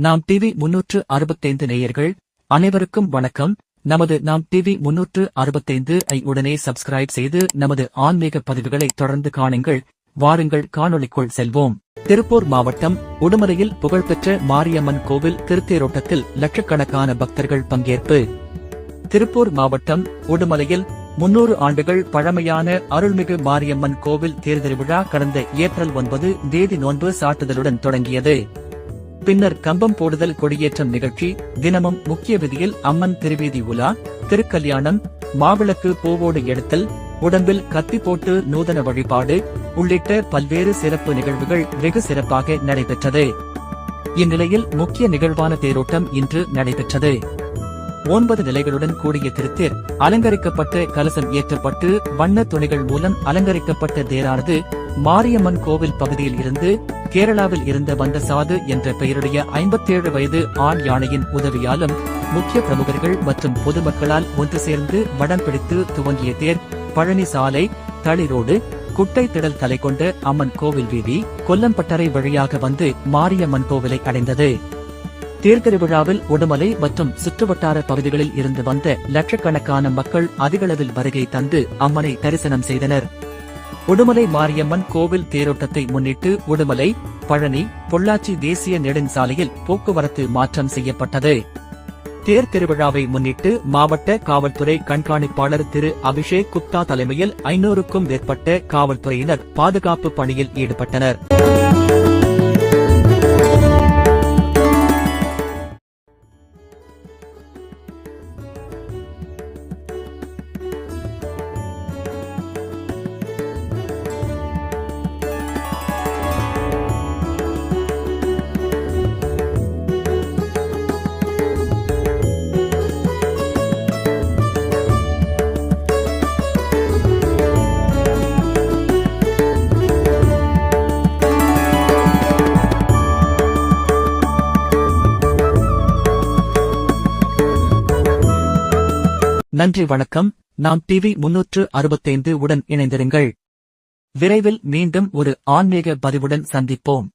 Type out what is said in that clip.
நாம் டிவி முன்னூற்று அறுபத்தைந்து நேயர்கள். அனைவருக்கும் வணக்கம். நமது நாம் டிவி முன்னூற்று அறுபத்தைந்து ஐ உடனே சப்ஸ்கிரைப் செய்து நமது ஆன்மீக பதிவுகளை தொடர்ந்து காணுங்கள். வாருங்கள் காணொளிக்குள் செல்வோம். திருப்பூர் மாவட்டம் உடுமலையில் புகழ்பெற்ற மாரியம்மன் கோவில் திருத்தேரோட்டத்தில் லட்சக்கணக்கான பக்தர்கள் பங்கேற்பு. திருப்பூர் மாவட்டம் உடுமலையில் முன்னூறு ஆண்டுகள் பழமையான அருள்மிகு மாரியம்மன் கோவில் தேர்தல் விழா கடந்த ஏப்ரல் ஒன்பது தேதி நோன்பு சாட்டுதலுடன் தொடங்கியது. பின்னர் கம்பம் போடுதல் கொடியேற்றம் நிகழ்ச்சி தினமும் முக்கிய விதியில் அம்மன் திருவீதி உலா திருக்கல்யாணம் மாவிளக்கு பூவோடு எடுத்தல் உடம்பில் கத்தி போட்டு நூதன வழிபாடு உள்ளிட்ட பல்வேறு சிறப்பு நிகழ்வுகள் வெகு சிறப்பாக நடைபெற்றது. இந்நிலையில் முக்கிய நிகழ்வான தேரோட்டம் இன்று நடைபெற்றது. ஒன்பது நிலைகளுடன் கூடிய திருத்தேர் அலங்கரிக்கப்பட்ட கலசம் ஏற்றப்பட்டு வண்ண துணிகள் மூலம் அலங்கரிக்கப்பட்ட தேரானது மாரியம்மன் கோவில் பகுதியில் இருந்து கேரளாவில் இருந்த வந்த சாது என்ற பெயருடைய ஐம்பத்தேழு வயது ஆண் யானையின் உதவியாலும் முக்கிய பிரமுகர்கள் மற்றும் பொதுமக்களால் ஒன்று சேர்ந்து வடம் பிடித்து துவங்கிய தேர் பழனி சாலை தளிரோடு குட்டை திடல் தலை கொண்ட அம்மன் கோவில் வீதி கொல்லம்பட்டறை வழியாக வந்து மாரியம்மன் கோவிலை அடைந்தது. தேர்திருவிழாவில் உடுமலை மற்றும் சுற்றுவட்டார பகுதிகளில் இருந்து வந்த லட்சக்கணக்கான மக்கள் அதிகளவில் வருகை தந்து அம்மனை தரிசனம் செய்தனர். உடுமலை மாரியம்மன் கோவில் தேரோட்டத்தை முன்னிட்டு உடுமலை பழனி பொள்ளாச்சி தேசிய நெடுஞ்சாலையில் போக்குவரத்து மாற்றம் செய்யப்பட்டது. தேர் திருவிழாவை முன்னிட்டு மாவட்ட காவல்துறை கண்காணிப்பாளர் திரு அபிஷேக் குப்தா தலைமையில் ஐநூறுக்கும் மேற்பட்ட காவல்துறையினர் பாதுகாப்பு பணியில் ஈடுபட்டனர். நன்றி வணக்கம். நாம் டிவி முன்னூற்று அறுபத்தைந்து உடன் இணைந்திருங்கள். விரைவில் மீண்டும் ஒரு ஆன்மீக பதிவுடன் சந்திப்போம்.